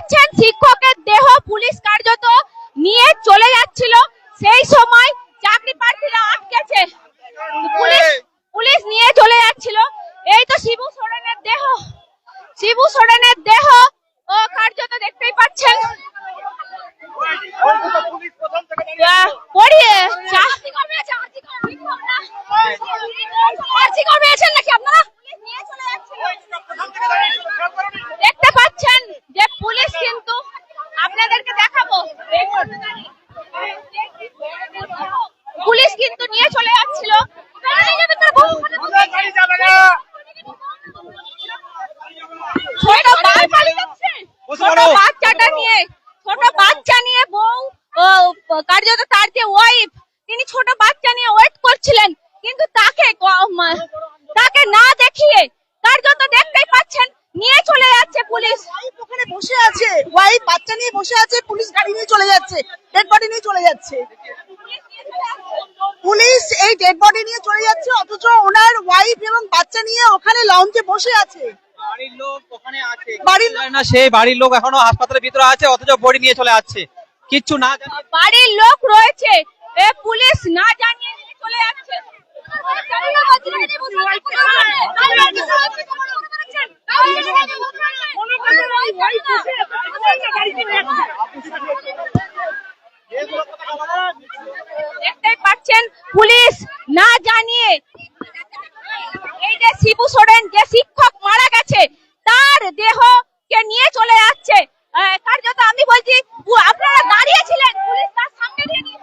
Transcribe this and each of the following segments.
পাচ্ছেন শিক্ষকের দেহ পুলিশ কার্যত নিয়ে চলে যাচ্ছিল সেই সময় চাকরি প্রার্থীরা আটকেছে পুলিশ পুলিশ নিয়ে চলে যাচ্ছিল এই তো শিবু সোরেনের দেহ শিবু সোরেনের দেহ ও কার্যত দেখতেই পাচ্ছেন আহ, পড়িয়ে চা- আর্জি কর পেয়েছেন নাকি আপনারা নিয়ে চলে যাচ্ছিল দেখতে পাচ্ছেন যে পুলিশ কিন্তু আপনাদেরকে দেখাবো পুলিশ কিন্তু নিয়ে চলে যাচ্ছিল ছোট বাচ্চা ছোট বাচ্চাটা নিয়ে, ছোট বাচ্চা নিয়ে বউ কার্যত তার যে ওয়াইফ তিনি ছোট বাচ্চা নিয়ে ওয়েট করছিলেন, কিন্তু তাকে তাকে না দেখিয়ে কার্যত দেখতেই পাচ্ছেন, নিয়ে চলে যাচ্ছে পুলিশ। ওখানে বসে আছে ওয়াইফ বাচ্চা নিয়ে বসে আছে, পুলিশ গাড়ি নিয়ে চলে যাচ্ছে ডেড বডি নিয়ে চলে যাচ্ছে। পুলিশ এই ডেড বডি নিয়ে চলে যাচ্ছে, অথচ ওনার ওয়াইফ এবং বাচ্চা নিয়ে ওখানে লঞ্চে বসে আছে। বাড়ির লোক ওখানে আছে। বাড়ির না সেই বাড়ির লোক এখনও হাসপাতালের ভিতরে আছে অথচ বডি নিয়ে চলে যাচ্ছে। কিচ্ছু না বাড়ির লোক রয়েছে। এ পুলিশ না জানিয়ে নিয়ে চলে যাচ্ছে। দেখতেই পাচ্ছেন পুলিশ না জানিয়ে এই যে শিবু সোরেন যে শিক্ষক মারা গেছে তার দেহকে নিয়ে চলে যাচ্ছে। কার্যত আমি বলছি আপনারা দাঁড়িয়েছিলেন পুলিশ তার সামনে দিয়ে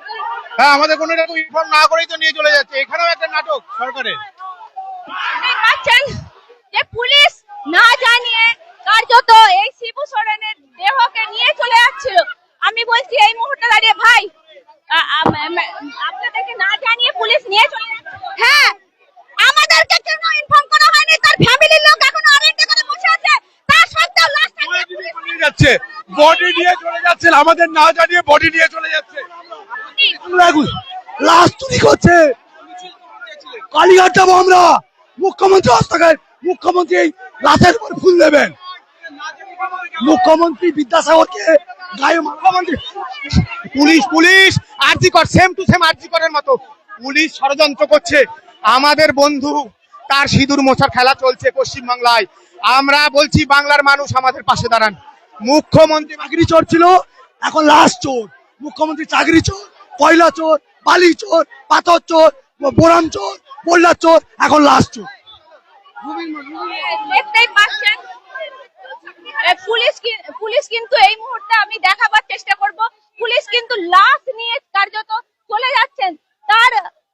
হ্যাঁ আমাদের কোনো রকম ইনফর্ম না করেই তো নিয়ে চলে যাচ্ছে। এখানেও একটা নাটক সরকারের। পাচ্ছেন যে পুলিশ না জানিয়ে কার্যত এই শিবু সোরেনের দেহকে নিয়ে চলে যাচ্ছিল আমি বলছি এই মুহূর্তে দাঁড়িয়ে ভাই আ- আ- মা- মা- আপনাদেরকে না জানিয়ে পুলিশ নিয়ে চলে যাচ্ছিল হ্যাঁ আমাদেরকে কেন ইনফর্ম করা হয়নি তার ফ্যামিলির লোক এখন আরেকটা করে বসে আছে তার সত্ত্বেও লাশ নিয়ে যাচ্ছে বডি নিয়ে চলে যাচ্ছে, আমাদের না জানিয়ে বডি নিয়ে চলে যাচ্ছে। করছে। মুখ্যমন্ত্রী মুখ্যমন্ত্রী লাশের উপর দেবেন। মুখ্যমন্ত্রী বিদ্যাসাগরকে মুখ্যমন্ত্রী পুলিশ পুলিশ কর সেম টু সেম করের মতো। পুলিশ ষড়যন্ত্র করছে। আমাদের বন্ধু, তার সিঁদুর মোছার খেলা চলছে পশ্চিম বাংলায় আমরা বলছি, বাংলার মানুষ আমাদের পাশে দাঁড়ান। মুখ্যমন্ত্রী চাকরি চোর ছিল, এখন লাশ চোর। মুখ্যমন্ত্রী চাকরি চোর কয়লা চোর, বালি চোর, পাথর চোর, বোরাম চোর বল্লা চোর, এখন লাশ চোর। পুলিশ পুলিশ কিন্তু এই মুহূর্তে আমি দেখাবার চেষ্টা করব। পুলিশ কিন্তু লাশ নিয়ে কার্যত চলে যাচ্ছেন। তার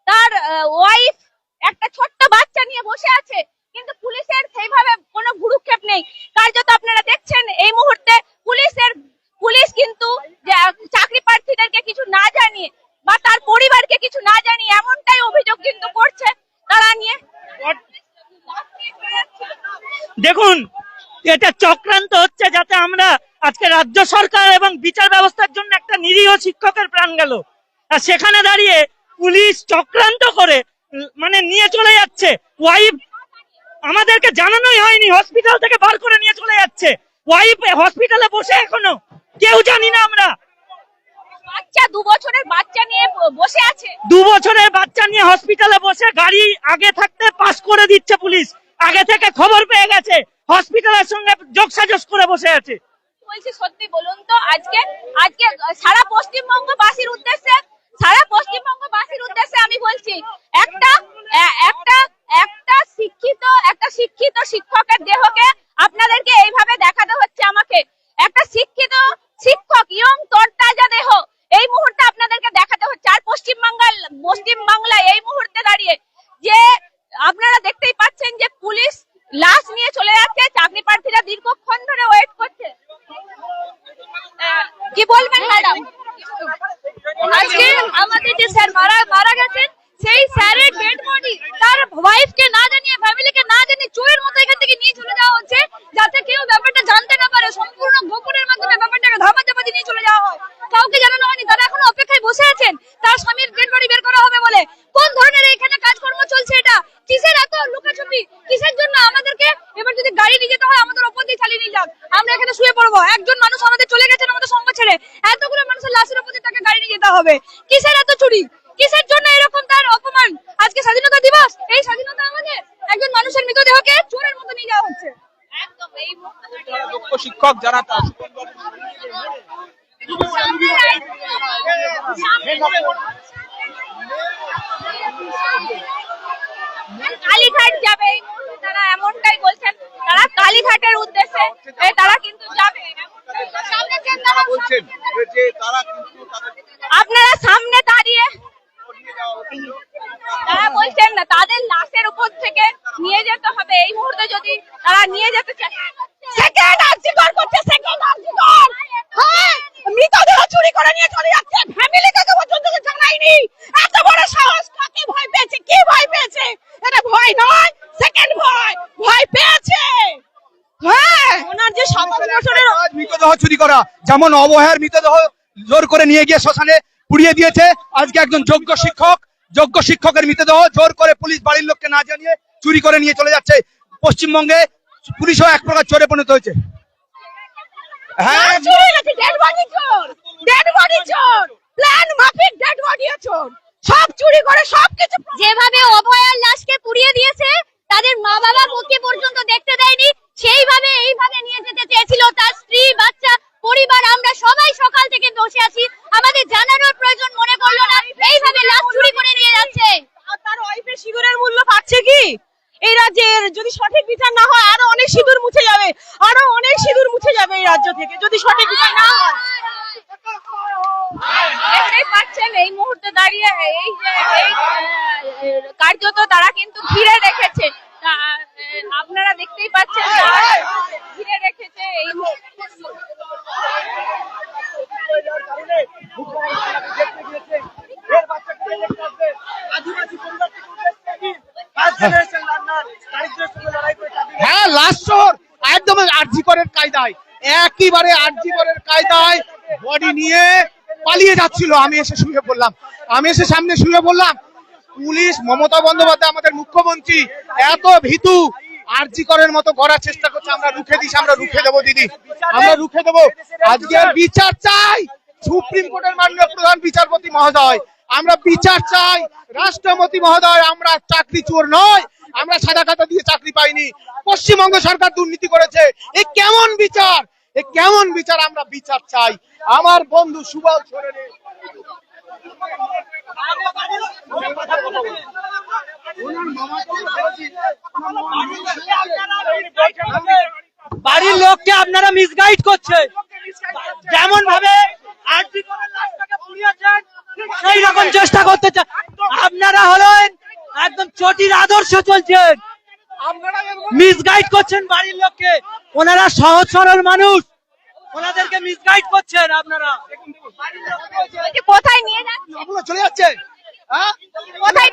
তার ওয়াইফ একটা ছোট্ট বাচ্চা নিয়ে বসে আছে। কিন্তু পুলিশের সেইভাবে কোনো ভুরুক্ষেপ নেই। কার্যত আপনারা দেখছেন, এই মুহূর্তে পুলিশের, পুলিশ কিন্তু চাকরি প্রার্থীদেরকে কিছু না জানিয়ে বা তার পরিবারকে কিছু না জানিয়ে এমনটাই অভিযোগ কিন্তু করছে তারা নিয়ে। দেখুন, এটা চক্রান্ত হচ্ছে যাতে আমরা আজকে রাজ্য সরকার এবং বিচার ব্যবস্থার জন্য একটা নিরীহ শিক্ষকের প্রাণ গেল। আর সেখানে দাঁড়িয়ে পুলিশ চক্রান্ত করে মানে নিয়ে চলে যাচ্ছে। ওয়াইফ আমাদেরকে জানানোই হয়নি হসপিটাল থেকে বার করে নিয়ে চলে যাচ্ছে। ওয়াইফ হসপিটালে বসে এখনও কেউ জানি না আমরা। বাচ্চা দু বছরের বাচ্চা নিয়ে বসে আছে। দু বছরের বাচ্চা নিয়ে হসপিটালে বসে গাড়ি আগে থাকতে পাস করে দিচ্ছে পুলিশ। আগে থেকে খবর পেয়ে গেছে হসপিটালের সঙ্গে যোগসাজস করে বসে আছে। বলছি সত্যি বলুন তো আজকে আজকে সারা পশ্চিমবঙ্গবাসীর উদ্দেশ্যে সারা পশ্চিমবঙ্গবাসীর উদ্দেশ্যে আমি বলছি একটা একটা একটা শিক্ষিত একটা শিক্ষিত শিক্ষকের দেহকে আপনাদেরকে এইভাবে দেখাতে হচ্ছে আমাকে। একটা শিক্ষিত শিক্ষক ইয়ং তরতাজা দেহ এই মুহূর্তে আপনাদেরকে দেখাতে হচ্ছে। আর পশ্চিম বাংলার পশ্চিম বাংলায় এই মুহূর্তে দাঁড়িয়ে যে আপনারা দেখতেই পাচ্ছেন যে পুলিশ লাশ নিয়ে চলে যাচ্ছে চাকরি প্রার্থীরা দীর্ঘক্ষণ ধরে ওয়েট করছে। কি বলবেন ম্যাডাম আজকে আমাদের যে স্যার মারা মারা গেছেন সেই স্যারের ডেড বডি তার ওয়াইফকে না জানিয়ে ফ্যামিলিকে না জানিয়ে চোরের মতো এখান থেকে নিয়ে চলে যাওয়া হচ্ছে যাতে কেউ ব্যাপারটা জানতে না পারে সম্পূর্ণ গোপনের মাধ্যমে ব্যাপারটাকে ধামাচাপাতি নিয়ে চলে যাওয়া হয় কাউকে জানানো হয়নি তারা এখনও অপেক্ষায় বসে আছেন তার স্বামীর ডেড বডি বের করা হবে বলে কোন ধরনের এখানে কাজকর্ম চলছে এটা কিসের এত লুকাছুপি কিসের জন্য আমাদেরকে এবার যদি গাড়ি নিয়ে যেতে হয় আমাদের ওপর দিয়ে চালিয়ে নিয়ে যান আমরা এখানে শুয়ে পড়ব একজন মানুষ আমাদের চলে গেছেন আমাদের সঙ্গ ছেড়ে এতগুলো মানুষের লাশের উপর দিয়ে তাকে গাড়ি নিয়ে যেতে হবে কিসের এত চুরি কিসের জন্য এরকম তার অপমান আজকে স্বাধীনতা দিবস এই স্বাধীনতা আমাদের একজন মানুষের মৃতদেহকে চোরের মতো নিয়ে যাওয়া হচ্ছে একদম এই দক্ষ শিক্ষক যারা কালীঘাট যাবে এই মুহূর্তে তারা এমনটাই বলছেন। তারা কালীঘাটের উদ্দেশ্যে তারা কিন্তু যাবে। বলছেন যে তারা কিন্তু তাদের আপনারা সামনে দাঁড়িয়ে তারা বলছেন না তাদের লাশের উপর থেকে নিয়ে যেতে হবে এই মুহূর্তে যদি তারা নিয়ে যেতে চায় সেকেন্ড আর্জিকর করছে সেকেন্ড আর্জিকর হ্যাঁ মৃতদেহ চুরি করে নিয়ে চলে যাচ্ছে ফ্যামিলি থেকে পর্যন্ত তো জানাইনি এত বড় সাহস কাকে ভয় পেয়েছে কি ভয় পেয়েছে এটা ভয় নয় সেকেন্ড ভয় ভয় পেয়েছে। হ্যাঁ। ওনার যে সাতাশ বছরের মৃতদেহ চুরি করা যেমন অবহের মৃতদেহ জোর করে নিয়ে গিয়ে শ্মশানে পুড়িয়ে দিয়েছে আজকে একজন যোগ্য শিক্ষক যোগ্য শিক্ষকের মৃতদেহ জোর করে পুলিশ বাড়ির লোককে না জানিয়ে চুরি করে নিয়ে চলে যাচ্ছে। পশ্চিমবঙ্গে পুলিশও এক প্রকার চোরে পরিণত হয়েছে। হ্যাঁ। চুরি নাকি ডেড বডি চোর ডেড বডি চোর প্ল্যান মাফিক ডেড বডি চোর। সব চুরি করে সব কিছু যেভাবে অভয়ার লাশকে পুড়িয়ে দিয়েছে তাদের মা বাবা মুখে পর্যন্ত দেখতে দেয়নি। সেইভাবে এইভাবে নিয়ে যেতে চেয়েছিল তার স্ত্রী বাচ্চা পরিবার। আমরা সবাই সকাল থেকে বসে আছি। আমাদের জানানোর প্রয়োজন মনে করল না। এইভাবে লাশ চুরি করে নিয়ে যাচ্ছে। আর তার ওয়াইফের সিঁদুরের মূল্য পাচ্ছে কি? এই রাজ্যের যদি সঠিক বিচার না হয় আরও অনেক সিঁদুর মুছে যাবে আরও অনেক সিঁদুর মুছে যাবে এই রাজ্য থেকে যদি সঠিক বিচার না হয় দেখতেই পাচ্ছেন এই মুহূর্তে দাঁড়িয়ে এই যে এই আহ, কার্যত তারা কিন্তু ঘিরে রেখেছে তা, আহ, আপনারা দেখতেই পাচ্ছেন তারা ঘিরে রেখেছে এই মুহূর্তে। হ্যাঁ লাস্ট চোর একদম আরজি করের কায়দায় একইবারে কায়দায় বডি নিয়ে পালিয়ে যাচ্ছিল। আমি এসে শুয়ে পড়লাম। আমি এসে সামনে শুয়ে বললাম পুলিশ, মমতা বন্দ্যোপাধ্যায় আমাদের মুখ্যমন্ত্রী, এত ভীতু আরজি করের মতো করার চেষ্টা করছে। আমরা রুখে দিস আমরা রুখে দেবো, দিদি। আমরা রুখে দেবো। আজকে বিচার চাই। সুপ্রিম কোর্টের মাননীয় প্রধান বিচারপতি মহোদয়, আমরা বিচার চাই। রাষ্ট্রপতি মহোদয়, আমরা চাকরি চোর নয়। আমরা সাদা খাতা দিয়ে চাকরি পাইনি। পশ্চিমবঙ্গ সরকার দুর্নীতি করেছে। এ কেমন বিচার? এ কেমন বিচার আমরা বিচার চাই? আমার বন্ধু সুবল সোরেনের বাড়ির লোককে আপনারা মিসগাইড করছেন যেমন ভাবে সেই রকম চেষ্টা করতে চান আপনারা হলেন একদম আদর্শ চলছেন। মিসগাইড করছেন বাড়ির লোককে। ওনারা সহজ সরল মানুষ। ওনাদেরকে মিসগাইড করছেন আপনারা। কোথায় নিয়ে যাচ্ছে চলে যাচ্ছে। হ্যাঁ? কোথায়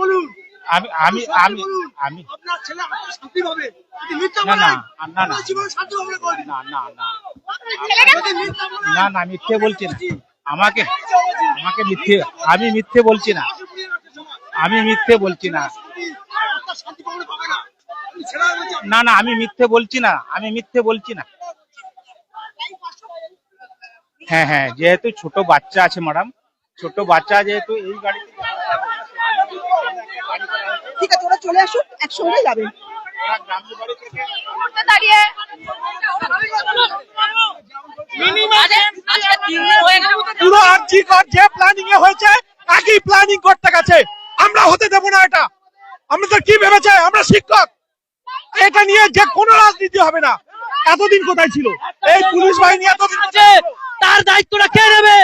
বলুন। আমি আমি আমি আমি আপনার ছেলে শান্তি পাবে না, না, না, না। আপনার জীবনে শান্তি পাবে না না না। না মিথ্যা না না মিথ্যে বলছি না। আমাকে আমাকে মিথ্যে, আমি মিথ্যে বলছি না। আমি মিথ্যে বলছি না। না। না, আমি মিথ্যে বলছি না, আমি মিথ্যে বলছি না। হ্যাঁ হ্যাঁ যেহেতু ছোট বাচ্চা আছে ম্যাডাম ছোট বাচ্চা যেহেতু এই গাড়িতে ঠিক আছে, ওরা চলে আসুক একসঙ্গে যাবে। এই মুহূর্তে দাঁড়িয়ে পুরো আর্জি কর যে প্ল্যানিং এ হয়েছে একই প্ল্যানিং করতে গেছে। আমরা হতে দেব না এটা। আমাদের কি ভেবেছে? আমরা শিক্ষক। এটা নিয়ে যে কোনো রাজনীতি হবে না। এতদিন কোথায় ছিল? এই পুলিশ বাহিনী এতদিন আছে। তার দায়িত্বটা কে নেবে?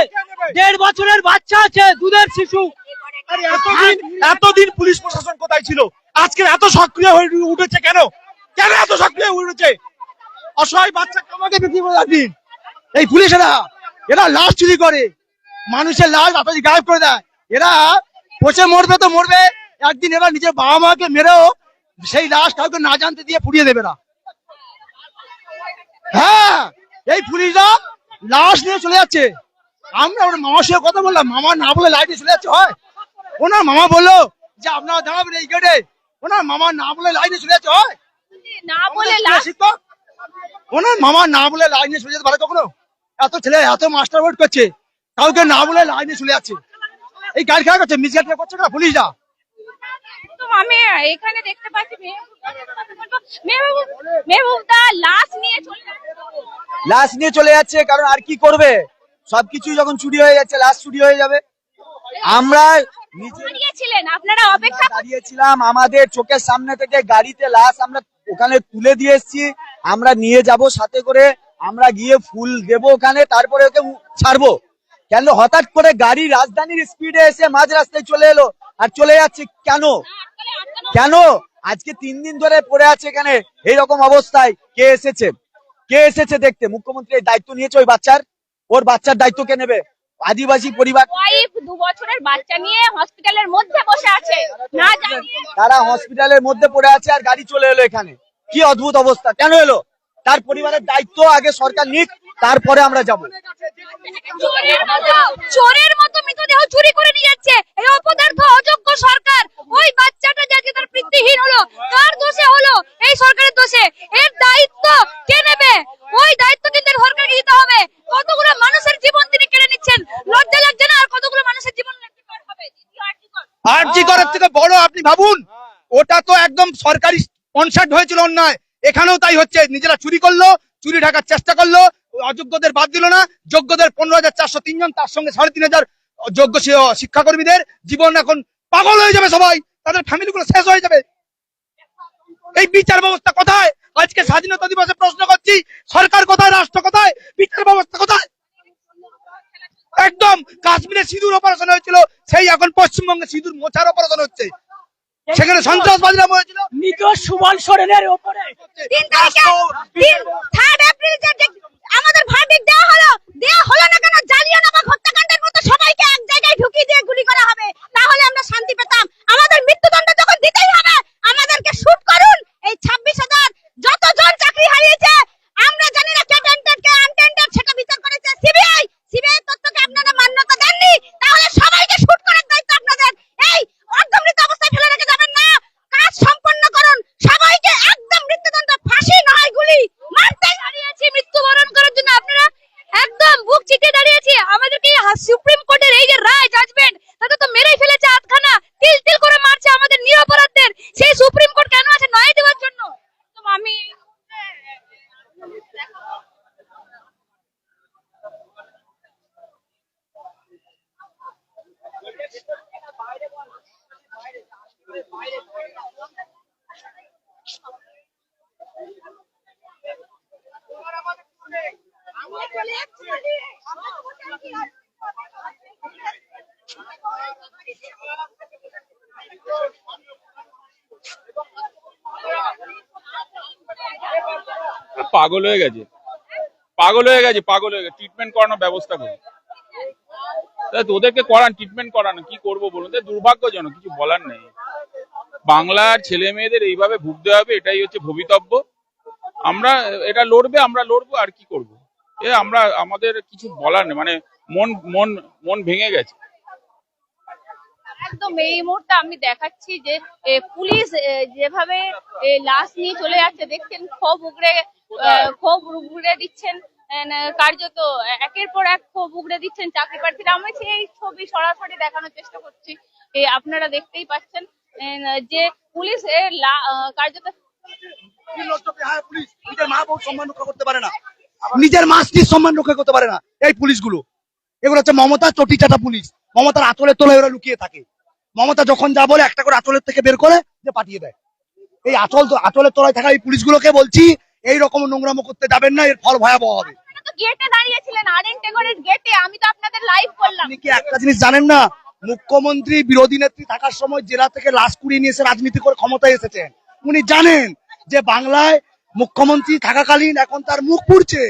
দেড় বছরের বাচ্চা আছে দুধের শিশু। এতদিন এতদিন পুলিশ প্রশাসন কোথায় ছিল? আজকে এত সক্রিয় হয়ে উঠেছে কেন? কেন এত সক্রিয় হয়ে উঠেছে? অসহায় বাচ্চা বিক্রি করে দিন এই পুলিশেরা এরা লাশ চুরি করে। মানুষের লাশ আপনাদের গায়েব করে দেয়। এরা পচে মরবে তো মরবে, একদিন এরা নিজের বাবা মাকে মেরেও সেই লাশ কাউকে না জানতে দিয়ে পুড়িয়ে দেবে না। হ্যাঁ এই পুলিশরা লাশ নিয়ে চলে যাচ্ছে। আমরা ওর মামার সঙ্গে কথা বললাম, মামা না বলে লাইটে চলে যাচ্ছে, হয়। ওনার মামা বলল যে, আপনারা দাঁড়াবেন এই গেটে ওনার মামা না বলে লাইনে চলে যাচ্ছে হয় শিক্ষক। ওনার মামা না বলে লাইনে চলে যেতে পারে কখনো? এত ছেলে এত মাস্টার ভোট করছে কাউকে না বলে লাইনে চলে যাচ্ছে। এই গাড়ি খেলা করছে মিসগাইড করছে না? পুলিশরা একদম আমি এখানে দেখতে পাচ্ছি মেহবুবদা লাশ নিয়ে চলে যাচ্ছে। লাশ নিয়ে চলে যাচ্ছে কারণ আর কি করবে? সবকিছু যখন চুরি হয়ে যাচ্ছে লাশ চুরি হয়ে যাবে। আমরা দাঁড়িয়েছিলাম আমাদের চোখের সামনে থেকে গাড়িতে লাশ আমরা ওখানে তুলে দিয়ে এসেছি। আমরা নিয়ে যাব সাথে করে আমরা গিয়ে ফুল দেব ওখানে তারপরে ওকে ছাড়বো। কেন? হঠাৎ করে গাড়ি রাজধানীর স্পিডে এসে মাঝ রাস্তায় চলে এলো। আর চলে যাচ্ছে কেন? কেন? আজকে তিন দিন ধরে পড়ে আছে এখানে এইরকম অবস্থায়। কে এসেছে? কে এসেছে দেখতে? মুখ্যমন্ত্রী দায়িত্ব নিয়েছে ওই বাচ্চার? ওর বাচ্চার দায়িত্ব কে নেবে? আদিবাসী পরিবার। ওয়াইফ দু বছরের বাচ্চা নিয়ে হসপিটালের মধ্যে বসে আছে। না জানিয়ে তারা হসপিটালের মধ্যে পড়ে আছে আর গাড়ি চলে এলো এখানে। কি অদ্ভুত অবস্থা। কেন এলো? তার পরিবারের দায়িত্ব আগে সরকার নিক তারপরে আমরা যাব। চোরের মতো চোরের মতো মৃতদেহ চুরি করে নিয়ে যাচ্ছে এই অপদার্থ অযোগ্য সরকার ওই বাচ্চাটা যাকে তার বৃত্তিহীন হলো কার দোষে হলো এই সরকারের দোষে এর দায়িত্ব কে নেবে ওই দায়িত্ব কিন্তু এর সরকারকে দিতে হবে কতগুলো মানুষের জীবন তিনি কেড়ে নিচ্ছেন লজ্জা লাগছে না আর কতগুলো মানুষের জীবন লেখতে হবে দ্বিতীয় আর্টিকেল আরজি করার থেকে বড় আপনি ভাবুন ওটা তো একদম সরকারি কনসার্ট হয়েছিল অন্যায়। এখানেও তাই হচ্ছে। নিজেরা চুরি করল, চুরি ঢাকার চেষ্টা করল, অযোগ্যদের বাদ দিল না। যোগ্যদের পনেরো হাজার চারশো তিনজন, তার সঙ্গে সাড়ে তিন হাজার যোগ্য শিক্ষাকর্মীদের। জীবন এখন পাগল হয়ে যাবে সবাই। তাদের ফ্যামিলিগুলো শেষ হয়ে যাবে। এই বিচার ব্যবস্থা কোথায়? আজকে স্বাধীনতা দিবসে প্রশ্ন করছি, সরকার কোথায়, রাষ্ট্র কোথায়? বিচার ব্যবস্থা কোথায়? একদম কাশ্মীরে সিঁদুর অপারেশন হয়েছিল। সেই এখন পশ্চিমবঙ্গে সিঁদুর মোছার অপারেশন হচ্ছে। সেখানে সন্ত্রাসবাদীরা বলেছিল মৃত সুমন সোরেনের ওপরে। তিন তারিখে দিন থার্ড এপ্রিল যে যে আমাদের ভার্ডিক দেওয়া হলো দেওয়া হলো না কেন? জালিয়ানবাগ হত্যাকাণ্ডের মতো সবাইকে এক জায়গায় ঢুকিয়ে দিয়ে গুলি করা হবে। তাহলে আমরা শান্তি পেতাম আমাদের মৃত্যুদণ্ড যখন দিতেই হবে আমাদেরকে শুট করুন এই ছাব্বিশ হাজার যতজন চাকরি হারিয়েছে আমরা জানি না কে টেন্টেড কে আনটেন্টেড সেটা বিচার করেছে সিবিআই সিবিআই তথ্যকে আপনারা মান্যতা দেননি তাহলে সবাইকে শুট করার দায়িত্ব আপনাদের এই অর্ধমৃত অবস্থায় ফেলে রেখে যাবেন না কাজ সম্পন্ন করুন সবাইকে একদম মৃত্যুদণ্ড ফাঁসি নয় গুলি মারতেই দাঁড়িয়েছি মৃত্যুবরণ করার জন্য আপনারা একদম বুক চিতে দাঁড়িয়েছি আমাদেরকে এই হা- সুপ্রিম কোর্টের এই যে রায় জাজমেন্ট তাতে তো মেরেই ফেলেছে আধখানা তিল তিল করে মারছে আমাদের নিরপরাধদের সেই সুপ্রিম কোর্ট কেন আছে নয় দেওয়ার জন্য তো আমি পাগল হয়ে গেছে। পাগল হয়ে গেছে, পাগল হয়ে গেছে। ট্রিটমেন্ট করানোর ব্যবস্থা তো ওদেরকে করান ট্রিটমেন্ট করানো, কি করব বলুন? দুর্ভাগ্যজনক, কিছু বলার নেই। বাংলার ছেলে মেয়েদের এইভাবে ভুগতে হবে, এটাই হচ্ছে ভবিতব্য। আমরা, এটা লড়বে, আমরা লড়বো, আর কি করব? এ আমরা, আমাদের কিছু বলার নেই মানে মন মন মন ভেঙে গেছে। একদম, এই মুহূর্তে আমি দেখাচ্ছি যে পুলিশ যেভাবে লাশ নিয়ে চলে যাচ্ছে, দেখছেন, ক্ষোভ উগড়ে ক্ষোভ উগড়ে দিচ্ছেন কার্যত একের পর এক ক্ষোভ উগড়ে দিচ্ছেন চাকরি প্রার্থীরা। আমি সেই ছবি সরাসরি দেখানোর চেষ্টা করছি এ, আপনারা দেখতেই পাচ্ছেন। এ, যে পুলিশ এর কার্যত পুলিশ নিজের মা বউ সম্মান রক্ষা করতে পারে না নিজের মা স্ত্রীর সম্মান রক্ষা করতে পারে না এই পুলিশগুলো। এগুলো হচ্ছে মমতা চটি চাটা পুলিশ। মমতার আঁচলের তলায় ওরা লুকিয়ে থাকে। মমতা যখন যা বলে একটা করে আঁচলের থেকে বের করে যে পাঠিয়ে দেয়। এই আঁচল তো আঁচলের তলায় থাকা এই পুলিশগুলোকে বলছি এই রকম নোংরামো করতে যাবেন না এর ফল ভয়াবহ হবে। গেটে দাঁড়িয়েছিলেন আরএন গেটে আমি তো আপনাদের লাইভ করলাম। আপনি কি একটা জিনিস জানেন না? মুখ্যমন্ত্রী বিরোধী নেত্রী থাকার সময় জেলা থেকে লাশ কুড়িয়ে নিয়ে এসে রাজনীতি করে ক্ষমতায় এসেছেন। উনি জানেন যে বাংলায় মুখ্যমন্ত্রী থাকাকালীন এখন তার মুখ পুড়ছে।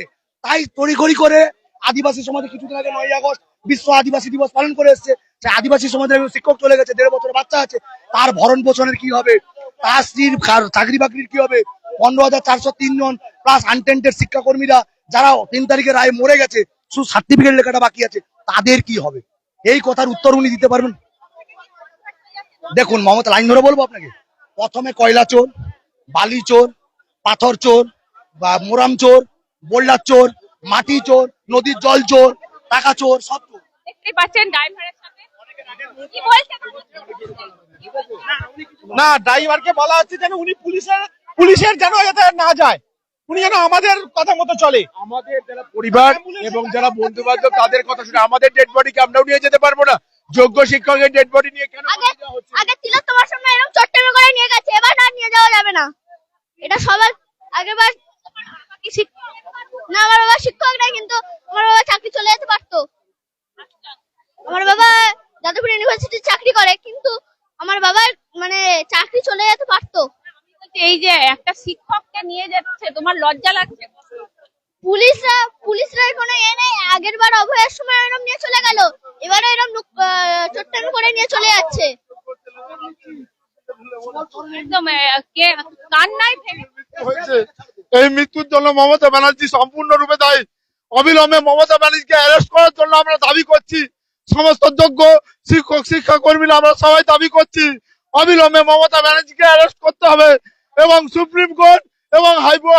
তাই তড়িঘড়ি করে আদিবাসী সমাজে কিছুদিন আগে নয় আগস্ট বিশ্ব আদিবাসী দিবস পালন করে এসছে। আদিবাসী সমাজের শিক্ষক চলে গেছে দেড় বছরের বাচ্চা আছে। তার ভরণ পোষণের কি হবে? চাকরি বাকরির কি হবে? পনেরো হাজার চারশো তিন জন প্লাস আনটেন্টেড শিক্ষাকর্মীরা যারা তিন তারিখে রায় মরে গেছে শুধু সার্টিফিকেট লেখাটা বাকি আছে, তাদের কি হবে? এই কথার উত্তর উনি দিতে পারবেন? দেখুন, মমতা, লাইন ধরে বলব আপনাকে। প্রথমে কয়লা চোর, বালি চোর, পাথর চোর, বা মোরাম চোর, বোল্ডার চোর, মাটি চোর, নদীর জল চোর, টাকা চোর, সব চোর ড্রাইভারের সাথে কি বলছে না ড্রাইভারকে বলা হচ্ছে যেন উনি পুলিশের পুলিশের যেন যাতে না যায়। উনি যেন আমাদের কথা মতো চলে। আমাদের যারা পরিবার এবং যারা বন্ধু বান্ধব তাদের কথা শুনে আমাদের ডেড বডিকে আমরাও নিয়ে যেতে পারব না। যোগ্য শিক্ষকের ডেড বডি নিয়ে কেন আগে আগে তিলোত্তমার সময় এরকম চট্টমে করে নিয়ে গেছে এবার আর নিয়ে যাওয়া যাবে না। এটা সবার শিক- না আমার বাবা শিক্ষক নাই কিন্তু আমার বাবা চাকরি চলে যেতে পারতো। আমার বাবা যাদবপুর ইউনিভার্সিটি চাকরি করে কিন্তু আমার বাবার মানে চাকরি চলে যেতে পারতো। এই যে একটা শিক্ষককে নিয়ে যাচ্ছে তোমার লজ্জা লাগছে? পুলিশরা পুলিশরা কোনো এ নেই। আগের বার অভয়ের সময় এরকম নিয়ে চলে গেল। এবারও এরকম চট্টমে করে নিয়ে চলে যাচ্ছে। একদম কে কান্নায় এই মৃত্যুর জন্য মমতা ব্যানার্জি সম্পূর্ণরূপে দায়ী। অবিলম্বে মমতা ব্যানার্জিকে অ্যারেস্ট করার জন্য আমরা দাবি করছি। সমস্ত যোগ্য শিক্ষক শিক্ষা কর্মীরা আমরা সবাই দাবি করছি। অবিলম্বে মমতা ব্যানার্জিকে অ্যারেস্ট করতে হবে এবং সুপ্রিম কোর্ট এবং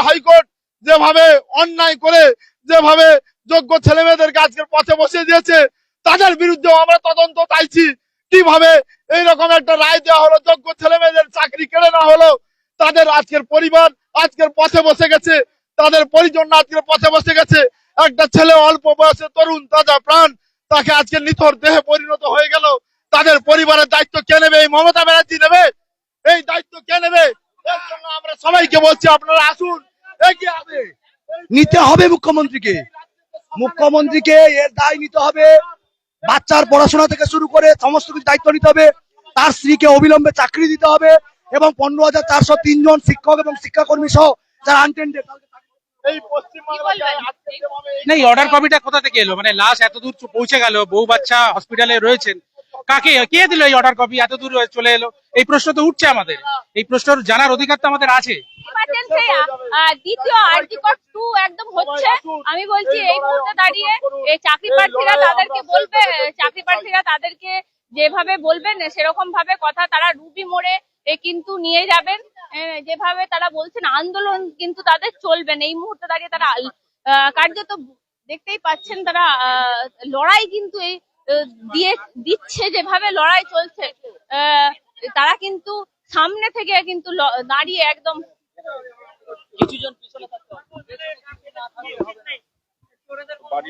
হাইকোর্ট যেভাবে অন্যায় করে, যেভাবে যোগ্য ছেলে মেয়েদেরকে আজকের পথে বসিয়ে দিয়েছে, তাদের বিরুদ্ধেও আমরা তদন্ত চাইছি। কীভাবে এইরকম একটা রায় দেওয়া হলো, যোগ্য ছেলে মেয়েদের চাকরি কেড়ে না হলো, তাদের আজকের পরিবার আজকের পথে বসে গেছে, তাদের পরিজন আজকের পথে বসে গেছে। একটা ছেলে অল্প বয়সে তরুণ, তাজা প্রাণ তাকে আজকে নিথর দেহে পরিণত হয়ে গেল। তাদের পরিবারের দায়িত্ব কে নেবে? এই মমতা ব্যানার্জি নেবে? এই দায়িত্ব কে নেবে? এর জন্য আমরা সবাইকে বলছি আপনারা আসুন এগিয়ে হবে নিতে হবে মুখ্যমন্ত্রীকে। মুখ্যমন্ত্রীকে এর দায় নিতে হবে। বাচ্চার পড়াশোনা থেকে শুরু করে সমস্ত কিছু দায়িত্ব নিতে হবে। তার স্ত্রীকে অবিলম্বে চাকরি দিতে হবে এবং পনেরো হাজার চারশো তিনজন শিক্ষক এবং শিক্ষাকর্মী সহ যারা আনটেন্ডেড এই পশ্চিমবাংলায় এই অর্ডার কপিটা কোথা থেকে এলো? মানে লাশ এত দূর পৌঁছে গেল, বউ বাচ্চা হসপিটালে রয়েছেন। কাকে, কে দিল এই অর্ডার কপি এত দূর চলে এলো। এই প্রশ্ন তো উঠছে আমাদের। এই জানার অধিকার তো আমাদের আছে। আমি বলছি, এই তাদেরকে বলবে, চাকরি প্রার্থীরা তাদেরকে যেভাবে বলবেন, সেরকম ভাবে কথা তারা রুবি মোড়ে কিন্তু নিয়ে যাবেন। যেভাবে তারা বলছেন, আন্দোলন কিন্তু তাদের চলবেন এই মুহূর্তে দাঁড়িয়ে তারা কার্যত দেখতেই পাচ্ছেন তারা আহ, লড়াই কিন্তু এই আহ, দিয়ে দিচ্ছে যেভাবে লড়াই চলছে। আহ, তারা কিন্তু সামনে থেকে কিন্তু ল- দাঁড়িয়ে একদম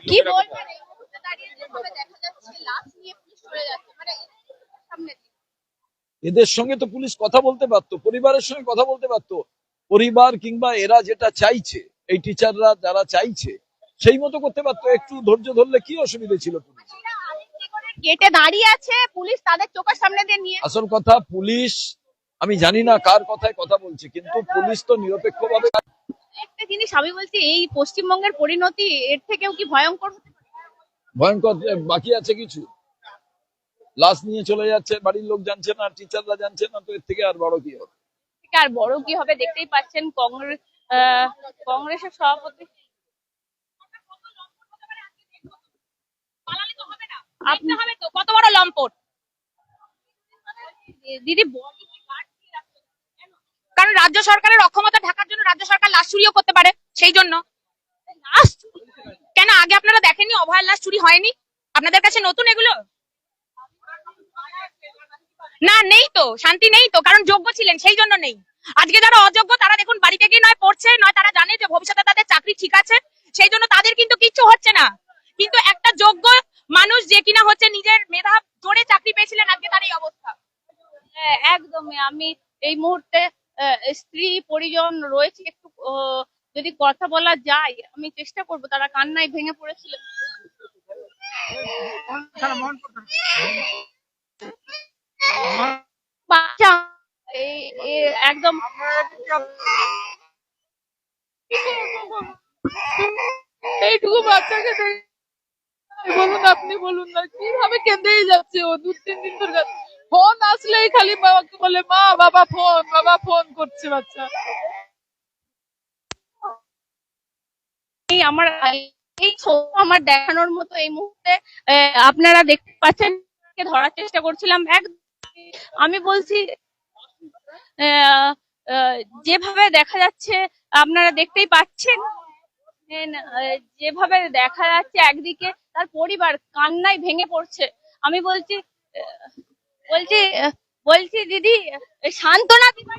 কি বলবেন এই মুহূর্তে দাঁড়িয়ে যেভাবে দেখা যাচ্ছে লাশ নিয়ে পুলিশ চলে যাচ্ছে। মানে সামনে এদের সঙ্গে তো পুলিশ কথা বলতে পারতো পরিবারের সঙ্গে কথা বলতে পারতো। পরিবার কিংবা এরা যেটা চাইছে এই টিচাররা যারা চাইছে সেই মতো করতে পারতো। একটু ধৈর্য ধরলে কি অসুবিধা ছিল পুলিশ? গেটে দাঁড়িয়ে আছে পুলিশ তাদের চোখের সামনে দিয়ে নিয়ে আসল কথা পুলিশ আমি জানি না কার কথায় কথা বলছে কিন্তু পুলিশ তো নিরপেক্ষভাবে একটা জিনিস আমি বলছি এই পশ্চিমবঙ্গের পরিণতি এর থেকেও কি ভয়ঙ্কর ভয়ঙ্কর বাকি আছে কিছু? লাশ নিয়ে চলে যাচ্ছে বাড়ির লোক জানছে না টিচাররা জানছে না তো এর থেকে আর বড় কি হবে? আর বড় কি হবে? দেখতেই পাচ্ছেন কংগ্রেস কংগ্রেসের সভাপতি। কত বড় লম্পট দিদি কারণ রাজ্য সরকারের অক্ষমতা ঢাকার জন্য রাজ্য সরকার লাশ চুরিও করতে পারে সেই জন্য। লাশ কেন আগে আপনারা দেখেননি অভয়ের লাশ চুরি হয়নি? আপনাদের কাছে নতুন এগুলো? না নেই তো শান্তি নেই তো কারণ যোগ্য ছিলেন সেই জন্য নেই। আজকে যারা অযোগ্য তারা দেখুন বাড়িতে গিয়ে নয় পড়ছে নয় তারা জানে যে ভবিষ্যতে তাদের চাকরি ঠিক আছে সেই জন্য তাদের কিন্তু কিচ্ছু হচ্ছে না। কিন্তু একটা যোগ্য মানুষ যে কিনা হচ্ছে নিজের মেধা জোরে চাকরি পেয়েছিলেন আজকে তার এই অবস্থা। হ্যাঁ, একদমই। আমি এই মুহূর্তে স্ত্রী পরিজন রয়েছে একটু যদি কথা বলা যায় আমি চেষ্টা করব তারা কান্নায় ভেঙে পড়েছিল। বাচ্চা এই এই একদম এইটুকু বাচ্চাকে বলুন আপনি বলুন না কীভাবে কেঁদেই যাচ্ছে ও? দু তিন দিন ধরে ফোন আসলেই খালি বাবাকে বলে মা বাবা ফোন বাবা ফোন করছে বাচ্চা। আমার এই ছবি আমার দেখানোর মতো এই মুহূর্তে আপনারা দেখতে পাচ্ছেন ধরার চেষ্টা করছিলাম। এক আমি বলছি আহ, যেভাবে দেখা যাচ্ছে, আপনারা দেখতেই পাচ্ছেন যেভাবে দেখা যাচ্ছে একদিকে তার পরিবার কান্নায় ভেঙে পড়ছে। আমি বলছি বলছি বলছি দিদি, সান্ত্বনা দিতে